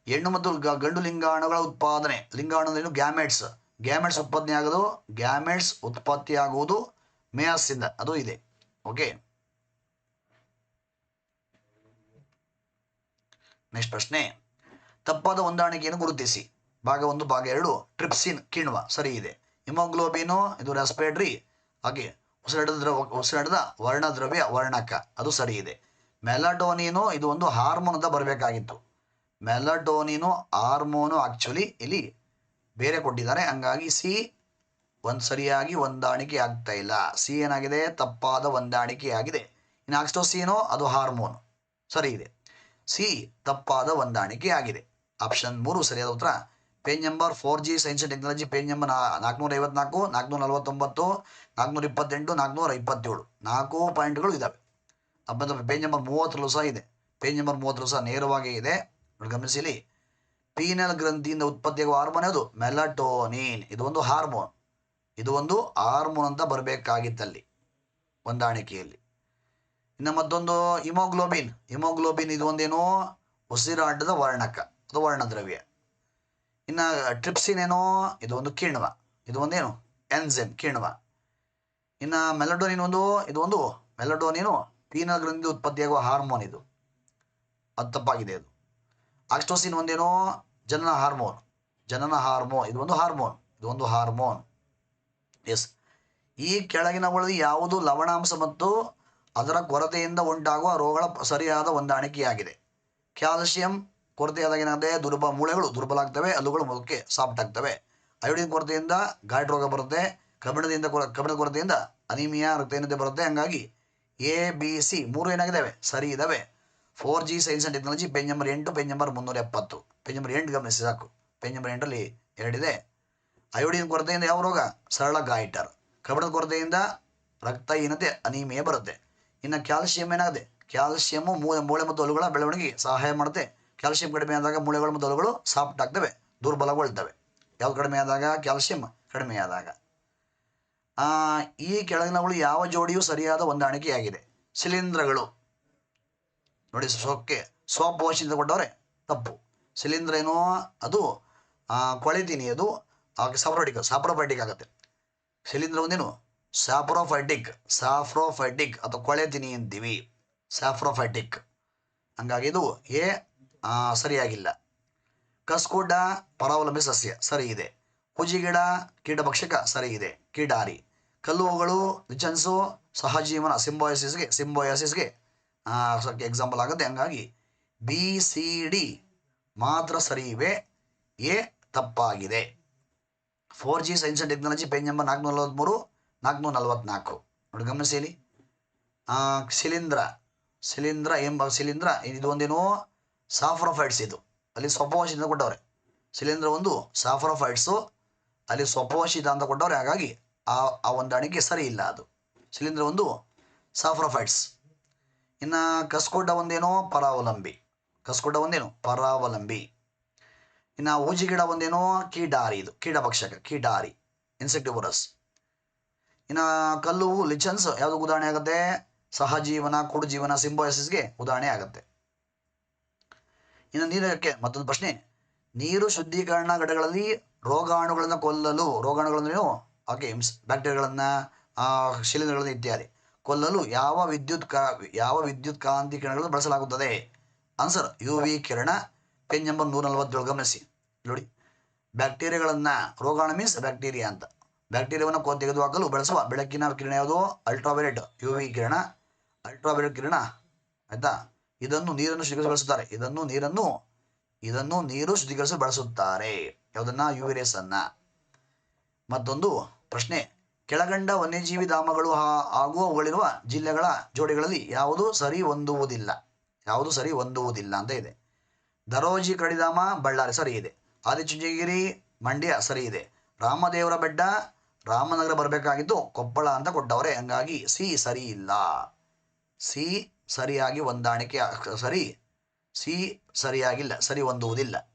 ಹೆಣ್ಣು ಮತ್ತು ಗಂಡು ಲಿಂಗಾಣುಗಳ ಉತ್ಪಾದನೆ. ಲಿಂಗಾಣು ಏನು? ಗ್ಯಾಮೆಟ್ಸ್. ಗ್ಯಾಮೆಟ್ಸ್ ಉತ್ಪಾದನೆ ಆಗೋದು, ಗ್ಯಾಮೆಟ್ಸ್ ಉತ್ಪತ್ತಿ ಆಗುವುದು ಮಿಯಾಸಿಂದ ಅದು ಇದೆ. ಓಕೆ? ನೆಕ್ಸ್ಟ್ ಪ್ರಶ್ನೆ. ತಪ್ಪಾದ ಹೊಂದಾಣಿಕೆಯನ್ನು ಗುರುತಿಸಿ. ಭಾಗ ಒಂದು, ಭಾಗ ಎರಡು, ಟ್ರಿಪ್ಸಿನ್, ಕಿಣ್ವ. ಸರಿ ಇದೆ. ಹಿಮೋಗ್ಲೋಬಿನು, ಇದು ರೆಸ್ಪಿರೇಟರಿ ಹಾಗೆ. ಉಸಿರಾಟದ ಉಸಿರಾಟದ ವರ್ಣದ್ರವ್ಯ ವರ್ಣಕ. ಅದು ಸರಿ ಇದೆ ಮೆಲಟೋನಿನು ಇದು ಒಂದು ಹಾರ್ಮೋನ್ ಅಂತ ಬರಬೇಕಾಗಿತ್ತು. ಮೆಲಟೋನಿನು ಹಾರ್ಮೋನು ಆಕ್ಚುಲಿ ಇಲ್ಲಿ ಬೇರೆ ಕೊಟ್ಟಿದ್ದಾರೆ. ಹಂಗಾಗಿ ಸಿ ಒಂದು ಸರಿಯಾಗಿ ಹೊಂದಾಣಿಕೆ ಆಗ್ತಾ ಇಲ್ಲ. ಸಿ ಏನಾಗಿದೆ? ತಪ್ಪಾದ ಹೊಂದಾಣಿಕೆ ಆಗಿದೆ. ಇನ್ನು ಆಕ್ಸ್ಟೋಸಿನೋ ಅದು ಹಾರ್ಮೋನು. ಸರಿ ಇದೆ ಸಿ ತಪ್ಪಾದ ಹೊಂದಾಣಿಕೆ ಆಗಿದೆ. ಆಪ್ಷನ್ ಮೂರು ಸರಿಯಾದ ಉತ್ತರ. Page number four G science and technology page number ನಾಲ್ಕುನೂರ ಐವತ್ನಾಲ್ಕು ನಾಲ್ಕುನೂರ ನಲವತ್ತೊಂಬತ್ತು ನಾಲ್ಕುನೂರ ಇಪ್ಪತ್ತೆಂಟು, ನಾಲ್ಕುನೂರ ಇಪ್ಪತ್ತೇಳು. ನಾಲ್ಕು ಪಾಯಿಂಟ್ಗಳು ಇದ್ದಾವೆ ಅಬ್ಬ ಪೇಜ್ ನಂಬರ್ ಮೂವತ್ತರಲ್ಲೂ ಸಹ ಇದೆ. ಪೇಜ್ ನಂಬರ್ ಮೂವತ್ತರಲ್ಲೂ ಸಹ ನೇರವಾಗಿ ಇದೆ. ಗಮನಿಸಿಲಿ ಪೀನಲ್ ಗ್ರಂಥಿಯಿಂದ ಉತ್ಪತ್ತಿಯಾಗುವ ಹಾರ್ಮೋನ್ ಅದು ಮೆಲಟೋನಿನ್. ಇದು ಒಂದು ಹಾರ್ಮೋನ್. ಇದು ಒಂದು ಹಾರ್ಮೋನ್ ಅಂತ ಬರಬೇಕಾಗಿತ್ತಲ್ಲಿ, ಹೊಂದಾಣಿಕೆಯಲ್ಲಿ. ಇನ್ನು ಮತ್ತೊಂದು ಹಿಮೋಗ್ಲೋಬಿನ್. ಹಿಮೋಗ್ಲೋಬಿನ್ ಇದು ಒಂದೇನು? ಉಸಿರಾಟದ ವರ್ಣಕ, ಅದು ವರ್ಣದ್ರವ್ಯ. ಇನ್ನು ಟ್ರಿಪ್ಸಿನ್ ಏನೋ? ಇದು ಒಂದು ಕಿಣ್ವ. ಇದು ಒಂದೇನು? ಎನ್ಸೆಮ್ ಕಿಣ್ವ. ಇನ್ನು ಮೆಲಡೋನಿನ್ ಒಂದು, ಇದು ಒಂದು. ಮೆಲಡೋನಿನು ಪೀನಲ್ ಗ್ರಂಥಿ ಉತ್ಪತ್ತಿಯಾಗುವ ಹಾರ್ಮೋನ್ ಇದು. ಅದು ತಪ್ಪಾಗಿದೆ ಅದು. ಆಕ್ಸ್ಟೋಸಿನ್ ಒಂದೇನೋ ಜನನ ಹಾರ್ಮೋನ್. ಜನನ ಹಾರ್ಮೋನ್, ಇದು ಒಂದು ಹಾರ್ಮೋನ್, ಇದು ಒಂದು ಹಾರ್ಮೋನ್. ಎಸ್. ಈ ಕೆಳಗಿನವುಗಳಲ್ಲಿ ಯಾವುದು ಲವಣಾಂಶ ಮತ್ತು ಅದರ ಕೊರತೆಯಿಂದ ಉಂಟಾಗುವ ರೋಗಗಳ ಸರಿಯಾದ ಹೊಂದಾಣಿಕೆಯಾಗಿದೆ. ಕ್ಯಾಲ್ಸಿಯಂ ಕೊರತೆಯಾದಾಗ ಏನಾಗುತ್ತೆ ದುರ್ಬಲ ಮೂಳೆಗಳು ದುರ್ಬಲ ಆಗ್ತವೆ ಹಲ್ಲುಗಳು ಮುಖಕ್ಕೆ ಸಾಫ್ಟ್ ಆಗ್ತವೆ. ಅಯೋಡಿನ್ ಕೊರತೆಯಿಂದ ಗಾಯಟ್ ರೋಗ ಬರುತ್ತೆ ಕಬ್ಬಿಣದಿಂದ ಕೊರ, ಕಬ್ಬಿಣದ ಕೊರತೆಯಿಂದ ಅನಿಮಿಯಾ ರಕ್ತಹೀನತೆ ಬರುತ್ತೆ? ಹಂಗಾಗಿ ಎ ಬಿ ಸಿ ಮೂರು ಏನಾಗಿದ್ದಾವೆ? ಸರಿ ಇದ್ದಾವೆ four G science and technology page number ಎಂಟು ಪೇಜ್ ನಂಬರ್ ಮುನ್ನೂರ ಎಪ್ಪತ್ತು ಪೇಜ್ ನಂಬರ್ ಎಂಟು ಗಮನಿಸಿ ಸಾಕು. ಪೇಜ್ ನಂಬರ್ ಎಂಟರಲ್ಲಿ ಎರಡಿದೆ. ಅಯೋಡಿನ್ ಕೊರತೆಯಿಂದ ಯಾವ ರೋಗ? ಸರಳ ಗಾಯಿಟರ್. ಕಬ್ಬಿಣದ ಕೊರತೆಯಿಂದ ರಕ್ತಹೀನತೆ, ಅನಿಮಿಯಾ ಬರುತ್ತೆ. ಇನ್ನು ಕ್ಯಾಲ್ಸಿಯಂ ಏನಾಗಿದೆ? ಕ್ಯಾಲ್ಸಿಯಮ್ಮು ಮೂಳೆ ಮೂಳೆ ಮತ್ತು ಹಲ್ಲುಗಳ ಬೆಳವಣಿಗೆಗೆ ಸಹಾಯ ಮಾಡುತ್ತೆ. ಕ್ಯಾಲ್ಸಿಯಂ ಕಡಿಮೆ ಆದಾಗ ಮೂಳೆಗಳು ಮತ್ತು ಹಲ್ಲುಗಳು ಸಾಫ್ಟ್ ಆಗ್ತವೆ, ದುರ್ಬಲಗೊಳ್ತವೆ. ಯಾವ್ದು ಕಡಿಮೆ ಆದಾಗ? ಕ್ಯಾಲ್ಸಿಯಂ ಕಡಿಮೆ ಆದಾಗ. ಈ ಕೆಳಗಿನವುಗಳು ಯಾವ ಜೋಡಿಯು ಸರಿಯಾದ ಹೊಂದಾಣಿಕೆಯಾಗಿದೆ. ಶಿಲೀಂಧ್ರಗಳು. ನೋಡಿ, ಸೊಕ್ಕೆ ಸ್ವಪೋಷಿತ ಕೊಟ್ಟವ್ರೆ ತಪ್ಪು. ಶಿಲೀಂಧ್ರ ಏನೋ, ಅದು ಕೊಳೆತೀನಿ ಅದು ಸಾಪ್ರೋಟಿಕ್ ಸಾಪ್ರೋಫೈಟಿಕ್ ಆಗುತ್ತೆ. ಶಿಲೀಂಧ್ರ ಒಂದೇನು ಸ್ಯಾಪ್ರೋಫೈಟಿಕ್ ಸಾಫ್ರೋಫೈಟಿಕ್ ಅಥವಾ ಕೊಳೆತೀನಿ ಅಂತೀವಿ. ಸಾಫ್ರೋಫೈಟಿಕ್ ಹಂಗಾಗಿ ಇದು ಎ ಸರಿಯಾಗಿಲ್ಲ. ಕಸ್ಕೋಡ ಪರಾವಲಂಬಿ ಸಸ್ಯ ಸರಿ ಇದೆ ಕುಜಿಗಿಡ, ಕೀಟಭಕ್ಷಕ ಸರಿ ಇದೆ ಕೀಟಾರಿ. ಕಲ್ಲುಗಳು ವಿಚನ್ಸು ಸಹಜೀವನ ಸಿಂಬಾಯಸಿಸ್ಗೆ ಸಿಂಬೋಯಸಿಸ್ಗೆ. ಎಕ್ಸಾಂಪಲ್ ಆಗುತ್ತೆ. ಹಂಗಾಗಿ ಬಿ ಸಿ ಡಿ ಮಾತ್ರ ಸರಿ ಇವೆ ಎ ತಪ್ಪಾಗಿದೆ. Four G science and technology page number ನಾಲ್ಕುನೂರ ನಲವತ್ತ್ಮೂರು ನಾಲ್ಕುನೂರ ನಲ್ವತ್ನಾಲ್ಕು ನೋಡಿ ಗಮನಿಸಿ ಇಲ್ಲಿ. ಆ, ಶಿಲೀಂಧ್ರ ಶಿಲೀಂಧ್ರ ಎಂಬ ಶಿಲೀಂಧ್ರ ಇದು ಒಂದೇನೋ ಸಾಫ್ರೋಫೈಟ್ಸ್ ಇದು. ಅಲ್ಲಿ ಸ್ವಪೋಷಿತ ಕೊಟ್ಟವ್ರೆ. ಶಿಲೀಂಧ್ರ ಒಂದು ಸಾಫ್ರೋಫೈಟ್ಸು ಅಲ್ಲಿ ಸ್ವಪೋಷಿತ ಅಂತ ಕೊಟ್ಟವ್ರೆ. ಹಾಗಾಗಿ ಆ ಆ ಹೊಂದಾಣಿಕೆ ಸರಿ ಇಲ್ಲ ಅದು. ಶಿಲೀಂಧ್ರ ಒಂದು ಸಾಫ್ರೋಫೈಟ್ಸ್. ಇನ್ನು ಕಸ್ಕೊಡ್ಡ ಒಂದೇನೋ ಪರಾವಲಂಬಿ. ಕಸ್ಕೊಡ್ಡ ಒಂದೇನು? ಪರಾವಲಂಬಿ. ಇನ್ನು ಊಜಿ ಗಿಡ ಒಂದೇನೋ ಕೀಡಾರಿ ಇದು. ಕೀಡಭಕ್ಷಕ, ಕೀಡಾರಿ. ಇನ್ಸೆಕ್ಟಿವರಸ್ ಇನ್ನು ಕಲ್ಲು, ಲಿಚನ್ಸ್ ಯಾವುದು ಉದಾಹರಣೆ ಆಗುತ್ತೆ? ಸಹಜೀವನ ಕುಡು ಜೀವನ ಸಿಂಬೋಯಸಿಸ್ಗೆ ಉದಾಹರಣೆ ಆಗುತ್ತೆ. ಇನ್ನು ನೀರಕ್ಕೆ ಮತ್ತೊಂದು ಪ್ರಶ್ನೆ. ನೀರು ಶುದ್ಧೀಕರಣ ಘಟಗಳಲ್ಲಿ ರೋಗಾಣುಗಳನ್ನು ಕೊಲ್ಲಲು, ರೋಗಾಣುಗಳನ್ನು ಓಕೆ ಬ್ಯಾಕ್ಟೀರಿಯಾಗಳನ್ನು ಶಿಲೀಂಧ್ರಗಳನ್ನು ಇತ್ಯಾದಿ. ಕೊಲ್ಲಲು ಯಾವ ವಿದ್ಯುತ್ ಕಾ, ಯಾವ ವಿದ್ಯುತ್ ಕಾಂತಿ ಕಿರಣಗಳನ್ನು ಬಳಸಲಾಗುತ್ತದೆ? ಆನ್ಸರ್ ಯು ವಿ ಕಿರಣ ಪೇಜ್ ನಂಬರ್ ನೂರ ನಲವತ್ತೇಳು ಗಮನಿಸಿ. ನೋಡಿ. ಬ್ಯಾಕ್ಟೀರಿಯಾಗಳನ್ನು ರೋಗಾಣು ಮೀನ್ಸ್ ಬ್ಯಾಕ್ಟೀರಿಯಾ ಅಂತ. ಬ್ಯಾಕ್ಟೀರಿಯಾವನ್ನು ತೆಗೆದುಹಾಕಲು ಬಳಸುವ ಬೆಳಕಿನ ಕಿರಣ ಯಾವುದು? ಅಲ್ಟ್ರಾವೈಲೆಟ್ ಯು ವಿ ಕಿರಣ. ಅಲ್ಟ್ರಾವೈಲೆಟ್ ಕಿರಣ, ಆಯ್ತಾ? ಇದನ್ನು ನೀರನ್ನು ಶುದ್ಧೀಕರಿಸಿ ಬಳಸುತ್ತಾರೆ ಇದನ್ನು ನೀರನ್ನು, ಇದನ್ನು ನೀರು ಶುದ್ಧೀಕರಿಸಿ ಬಳಸುತ್ತಾರೆ. ಯಾವುದನ್ನ? ರೇಸನ್ನು ಮತ್ತೊಂದು ಪ್ರಶ್ನೆ. ಕೆಳಗಂಡ ವನ್ಯಜೀವಿ ಧಾಮಗಳು ಹಾಗೂ ಅವುಗಳಿರುವ ಜಿಲ್ಲೆಗಳ ಜೋಡಿಗಳಲ್ಲಿ ಯಾವುದು ಸರಿ ಹೊಂದುವುದಿಲ್ಲ. ಯಾವುದು ಸರಿ ಹೊಂದುವುದಿಲ್ಲ ಅಂತ ಇದೆ. ದರೋಜಿ ಕಡಿಧಾಮ, ಬಳ್ಳಾರಿ ಸರಿ ಇದೆ. ಆದಿಚುಂಚನಗಿರಿ, ಮಂಡ್ಯ ಸರಿ ಇದೆ. ರಾಮದೇವರ ಬೆಟ್ಟ, ರಾಮನಗರ ಬರಬೇಕಾಗಿದ್ದು ಕೊಪ್ಪಳ ಅಂತ ಕೊಟ್ಟವರೇ. ಹಂಗಾಗಿ ಸಿ ಸರಿ ಇಲ್ಲ. ಸಿ ಸರಿಯಾಗಿ ಹೊಂದಾಣಿಕೆ ಸರಿ. ಸಿ ಸರಿಯಾಗಿಲ್ಲ, ಸರಿ ಹೊಂದುವುದಿಲ್ಲ.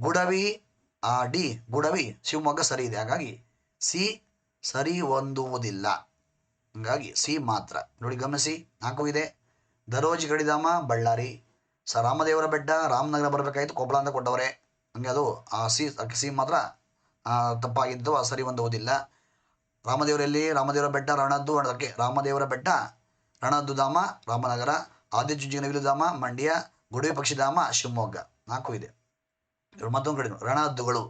ಗುಡವಿ, ಆ, ಡಿ, ಗುಡವಿ, ಶಿವಮೊಗ್ಗ ಸರಿ ಇದೆ. ಹಾಗಾಗಿ ಸಿ ಸರಿ ಹೊಂದುವುದಿಲ್ಲ. ಹಂಗಾಗಿ ಸಿ ಮಾತ್ರ. ನೋಡಿ ಗಮನಿಸಿ, ನಾಲ್ಕು ಇದೆ. ದರೋಜಿ ಗಡಿಧಾಮ, ಬಳ್ಳಾರಿ. ಸ ರಾಮದೇವರ ಬೆಟ್ಟ, ರಾಮನಗರ ಬರಬೇಕಾಯ್ತು, ಕೊಪ್ಪಳ ಅಂತ ಕೊಟ್ಟವ್ರೆ. ಹಂಗೆ ಅದು, ಆ ಸಿ ಸಿ ಮಾತ್ರ ತಪ್ಪಾಗಿದ್ದು, ಆ ಸರಿ ಹೊಂದುವುದಿಲ್ಲ. ರಾಮದೇವರಲ್ಲಿ ರಾಮದೇವರ ಬೆಟ್ಟ, ರಣದ್ದು, ಅದಕ್ಕೆ ರಾಮದೇವರ ಬೆಟ್ಟ, ರಣದ್ದು ಧಾಮ, ರಾಮನಗರ ಆದಿಚುಂಚನಗಿರಿ ಧಾಮ, ಮಂಡ್ಯ ಗುಡಿ ಪಕ್ಷಿಧಾಮ ಶಿವಮೊಗ್ಗ. ನಾಲ್ಕು ಇದೆ. ಮತ್ತೊಂದು ಕಡೆ ರಣದ್ದುಗಳು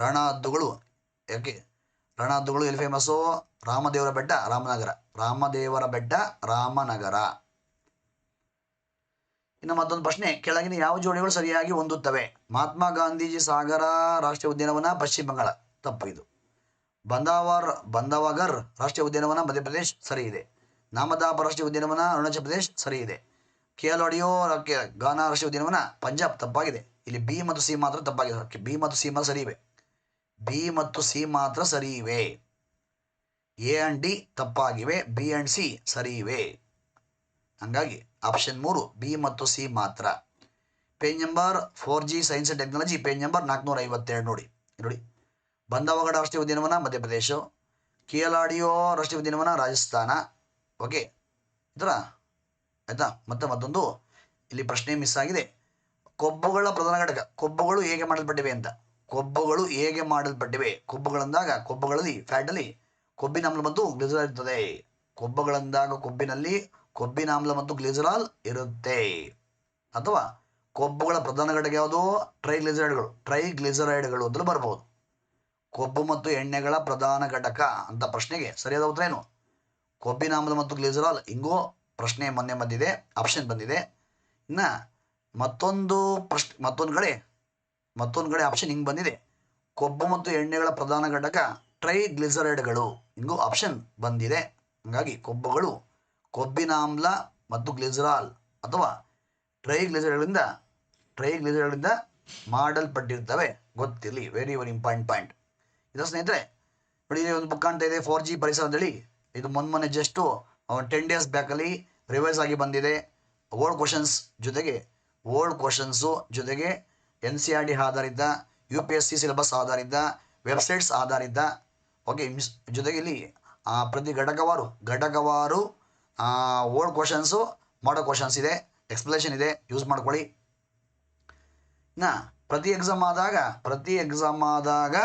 ರಣಹದ್ದುಗಳು, ಯಾಕೆ? ರಣಹದ್ದುಗಳು ಎಲ್ಲಿ ಫೇಮಸ್ಸು ರಾಮದೇವರ ಬೆಟ್ಟ, ರಾಮನಗರ. ರಾಮದೇವರ ಬೆಟ್ಟ, ರಾಮನಗರ. ಇನ್ನು ಮತ್ತೊಂದು ಪ್ರಶ್ನೆ, ಕೆಳಗಿನ ಯಾವ ಜೋಡಿಗಳು ಸರಿಯಾಗಿ ಹೊಂದುತ್ತವೆ? ಮಹಾತ್ಮ ಗಾಂಧೀಜಿ ಸಾಗರ ರಾಷ್ಟ್ರೀಯ ಉದ್ಯಾನವನ, ಪಶ್ಚಿಮ ಬಂಗಾಳ. ತಪ್ಪು ಇದು. ಬಂದಾವರ್, ಬಂದಾವಗರ್ ರಾಷ್ಟ್ರೀಯ ಉದ್ಯಾನವನ, ಮಧ್ಯಪ್ರದೇಶ್ ಸರಿ ಇದೆ ನಾಮದಾಪ ರಾಷ್ಟ್ರೀಯ ಉದ್ಯಾನವನ, ಅರುಣಾಚಲ ಪ್ರದೇಶ್ ಸರಿ ಇದೆ ಕೇಲೋಡಿಯೋ ಗಾನಾ ರಾಷ್ಟ್ರೀಯ ಉದ್ಯಾನವನ, ಪಂಜಾಬ್ ತಪ್ಪಾಗಿದೆ. ಇಲ್ಲಿ ಬಿ ಮತ್ತು ಸಿ ಮಾತ್ರ ತಪ್ಪಾಗಿದೆ. ಬಿ ಮತ್ತು ಸಿ ಮಾತ್ರ ಸರಿ ಇವೆ ಬಿ ಮತ್ತು ಸಿ ಮಾತ್ರ ಸರಿ ಇವೆ ಎ ಆ್ಯಂಡ್ ಡಿ ತಪ್ಪಾಗಿವೆ ಬಿ ಆ್ಯಂಡ್ ಸಿ ಸರಿ ಇವೆ ಹಂಗಾಗಿ ಆಪ್ಷನ್ ಮೂರು ಬಿ ಮತ್ತು ಸಿ ಮಾತ್ರ. Page number four G science and technology page number ನಾಲ್ಕುನೂರ ಐವತ್ತೆರಡು ನೋಡಿ. ನೋಡಿ. ಬಂದವಗಡ ರಾಷ್ಟ್ರೀಯ ಉದ್ಯಾನವನ, ಮಧ್ಯಪ್ರದೇಶ. ಕಿಯಲಾಡಿಯೋ ರಾಷ್ಟ್ರೀಯ ಉದ್ಯಾನವನ, ರಾಜಸ್ಥಾನ. ಓಕೆ ಇದರ ಆಯ್ತಾ? ಮತ್ತೆ ಮತ್ತೊಂದು. ಇಲ್ಲಿ ಪ್ರಶ್ನೆ ಮಿಸ್ ಆಗಿದೆ. ಕೊಬ್ಬುಗಳ ಪ್ರಧಾನ ಘಟಕ, ಕೊಬ್ಬುಗಳು ಹೇಗೆ ಮಾಡಲ್ಪಟ್ಟಿವೆ ಅಂತ. ಕೊಬ್ಬುಗಳು ಹೇಗೆ ಮಾಡಲ್ಪಟ್ಟಿವೆ? ಕೊಬ್ಬುಗಳಂದಾಗ ಕೊಬ್ಬುಗಳಲ್ಲಿ ಫ್ಯಾಟಲ್ಲಿ ಕೊಬ್ಬಿನಾಮ್ಲ ಮತ್ತು ಗ್ಲಿಸರಾಲ್ ಇರ್ತದೆ. ಕೊಬ್ಬುಗಳಂದಾಗ ಕೊಬ್ಬಿನಲ್ಲಿ ಕೊಬ್ಬಿನಾಮ್ಲ ಮತ್ತು ಗ್ಲಿಸರಾಲ್ ಇರುತ್ತೆ. ಅಥವಾ ಕೊಬ್ಬುಗಳ ಪ್ರಧಾನ ಘಟಕ ಯಾವುದು? ಟ್ರೈಗ್ಲಿಸರೈಡ್ಗಳು ಟ್ರೈಗ್ಲಿಸರೈಡ್ಗಳು ಅಂತಲೂ ಬರ್ಬೋದು. ಕೊಬ್ಬು ಮತ್ತು ಎಣ್ಣೆಗಳ ಪ್ರಧಾನ ಘಟಕ ಅಂತ ಪ್ರಶ್ನೆಗೆ ಸರಿಯಾದ ಉತ್ತರ ಏನು? ಕೊಬ್ಬಿನಾಮ್ಲ ಮತ್ತು ಗ್ಲಿಸರಾಲ್ ಹಿಂಗೂ ಪ್ರಶ್ನೆ ಮೊನ್ನೆ ಬಂದಿದೆ ಆಪ್ಷನ್ ಬಂದಿದೆ. ಇನ್ನು ಮತ್ತೊಂದು ಪ್ರಶ್ನೆ, ಮತ್ತೊಂದು ಕಡೆ ಮತ್ತೊಂದು ಕಡೆ ಆಪ್ಷನ್ ಹಿಂಗೆ ಬಂದಿದೆ. ಕೊಬ್ಬು ಮತ್ತು ಎಣ್ಣೆಗಳ ಪ್ರಧಾನ ಘಟಕ ಟ್ರೈಗ್ಲಿಸರೈಡ್ಗಳು. ಹಿಂಗೂ ಆಪ್ಷನ್ ಬಂದಿದೆ. ಹಾಗಾಗಿ ಕೊಬ್ಬುಗಳು ಕೊಬ್ಬಿನಾಮ್ಲ ಮತ್ತು ಗ್ಲಿಸರಾಲ್ ಅಥವಾ ಟ್ರೈಗ್ಲಿಸರೈಡ್ಗಳಿಂದ ಟ್ರೈಗ್ಲಿಸರೈಡ್ಗಳಿಂದ ಮಾಡಲ್ಪಟ್ಟಿರ್ತವೆ. ಗೊತ್ತಿರಲಿ ವೆರಿ ವೆರಿ ಇಂಪಾರ್ಟೆಂಟ್ ಪಾಯಿಂಟ್ ಇದು ಸ್ನೇಹಿತರೆ, ನೋಡಿ ಒಂದು ಬುಕ್ ಕಾಣ್ತಾ ಇದೆ ಫೋರ್ ಜಿ ಪರಿಸರ ಅಂತೇಳಿ. ಇದು ಮೊನ್ನೆ ಜಸ್ಟು ಟೆನ್ ಡೇಸ್ ಬ್ಯಾಕಲ್ಲಿ ರಿವೈಸ್ ಆಗಿ ಬಂದಿದೆ. ಓಲ್ಡ್ ಕ್ವಶನ್ಸ್ ಜೊತೆಗೆ ಓಲ್ಡ್ ಕ್ವಶನ್ಸು ಜೊತೆಗೆ ಎನ್ ಸಿ ಆರ್ ಡಿ ಆಧಾರಿತ U P S C syllabus ಆಧಾರಿತ, ವೆಬ್ಸೈಟ್ಸ್ ಆಧಾರಿತ. ಓಕೆ, ಮಿಸ್ ಜೊತೆಗೆ ಇಲ್ಲಿ ಪ್ರತಿ ಘಟಕವಾರು ಘಟಕವಾರು ಓಲ್ಡ್ ಕ್ವಶನ್ಸು ಮಾಡೋ ಕ್ವಶನ್ಸ್ ಇದೆ, ಎಕ್ಸ್ಪ್ಲನೇಷನ್ ಇದೆ, ಯೂಸ್ ಮಾಡ್ಕೊಳ್ಳಿ. ನಾ ಪ್ರತಿ ಎಕ್ಸಾಮ್ ಆದಾಗ, ಪ್ರತಿ ಎಕ್ಸಾಮ್ ಆದಾಗ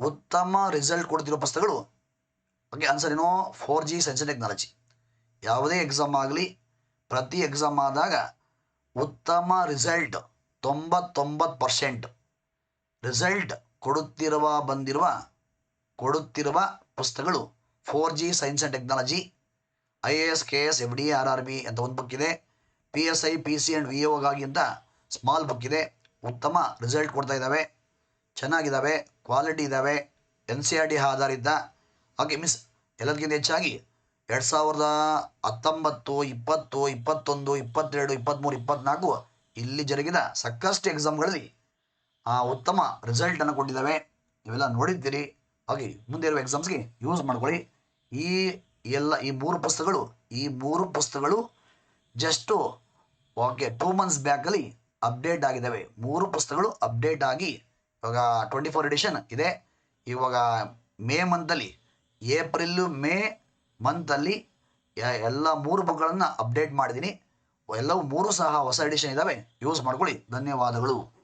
ಉತ್ತಮ ರಿಸಲ್ಟ್ ಕೊಡ್ತಿರೋ ಪುಸ್ತಕಗಳು, ಓಕೆ, ಆನ್ಸರ್ ಏನೋ ಫೋರ್ ಜಿ ಸೈನ್ಸ್ ಟೆಕ್ನಾಲಜಿ. ಯಾವುದೇ ಎಕ್ಸಾಮ್ ಆಗಲಿ, ಪ್ರತಿ ಎಕ್ಸಾಮ್ ಆದಾಗ ಉತ್ತಮ ರಿಸಲ್ಟ್ ತೊಂಬತ್ತೊಂಬತ್ತು ಪರ್ಸೆಂಟ್ ರಿಸಲ್ಟ್ ಕೊಡುತ್ತಿರುವ, ಬಂದಿರುವ, ಕೊಡುತ್ತಿರುವ ಪುಸ್ತಕಗಳು four G science and technology I A S K S F D R R B ಅಂತ ಒಂದು ಬುಕ್ ಇದೆ. P S I P C and V ಒಗಾಗಿ ಅಂತ ಸ್ಮಾಲ್ ಬುಕ್ ಇದೆ. ಉತ್ತಮ ರಿಸಲ್ಟ್ ಕೊಡ್ತಾ ಇದ್ದಾವೆ. ಚೆನ್ನಾಗಿದ್ದಾವೆ. ಕ್ವಾಲಿಟಿ ಇದ್ದಾವೆ. ಎನ್ ಸಿ ಆರ್ ಟಿ ಆಧಾರಿತ ಓಕೆ ಮಿಸ್ ಎಲ್ಲದಕ್ಕಿಂತ ಹೆಚ್ಚಾಗಿ ಎರಡು ಸಾವಿರದ ಹತ್ತೊಂಬತ್ತು, ಇಪ್ಪತ್ತು, ಇಪ್ಪತ್ತೊಂದು, ಇಪ್ಪತ್ತೆರಡು ಇಪ್ಪತ್ತ್ಮೂರು ಇಪ್ಪತ್ತ್ನಾಲ್ಕು ಇಲ್ಲಿ ಜರುಗಿದ ಸಾಕಷ್ಟು ಎಕ್ಸಾಮ್ಗಳಲ್ಲಿ ಆ ಉತ್ತಮ ರಿಸಲ್ಟನ್ನು ಕೊಟ್ಟಿದ್ದಾವೆ. ನೀವೆಲ್ಲ ನೋಡಿದ್ದೀರಿ. ಹಾಗೆ ಮುಂದೆ ಇರುವ ಎಕ್ಸಾಮ್ಸ್ಗೆ ಯೂಸ್ ಮಾಡ್ಕೊಳ್ಳಿ. ಈ ಎಲ್ಲ, ಈ ಮೂರು ಪುಸ್ತಕಗಳು, ಈ ಮೂರು ಪುಸ್ತಕಗಳು ಜಸ್ಟು ಓಕೆ ಟೂ ಮಂತ್ಸ್ ಬ್ಯಾಕಲ್ಲಿ ಅಪ್ಡೇಟ್ ಆಗಿದ್ದಾವೆ. ಮೂರು ಪುಸ್ತಕಗಳು ಅಪ್ಡೇಟ್ ಆಗಿ ಇವಾಗ ಟ್ವೆಂಟಿ ಫೋರ್ ಎಡಿಷನ್ ಇದೆ. ಇವಾಗ ಮೇ ಮಂತಲ್ಲಿ ಏಪ್ರಿಲ್ಲು ಮೇ ಮಂತಲ್ಲಿ ಎಲ್ಲ ಮೂರು ಬುಕ್ಗಳನ್ನು ಅಪ್ಡೇಟ್ ಮಾಡಿದ್ದೀನಿ. ಎಲ್ಲವೂ ಮೂರು ಸಹ ಹೊಸ ಎಡಿಷನ್ ಇದಾವೆ. ಯೂಸ್ ಮಾಡ್ಕೊಳ್ಳಿ. ಧನ್ಯವಾದಗಳು.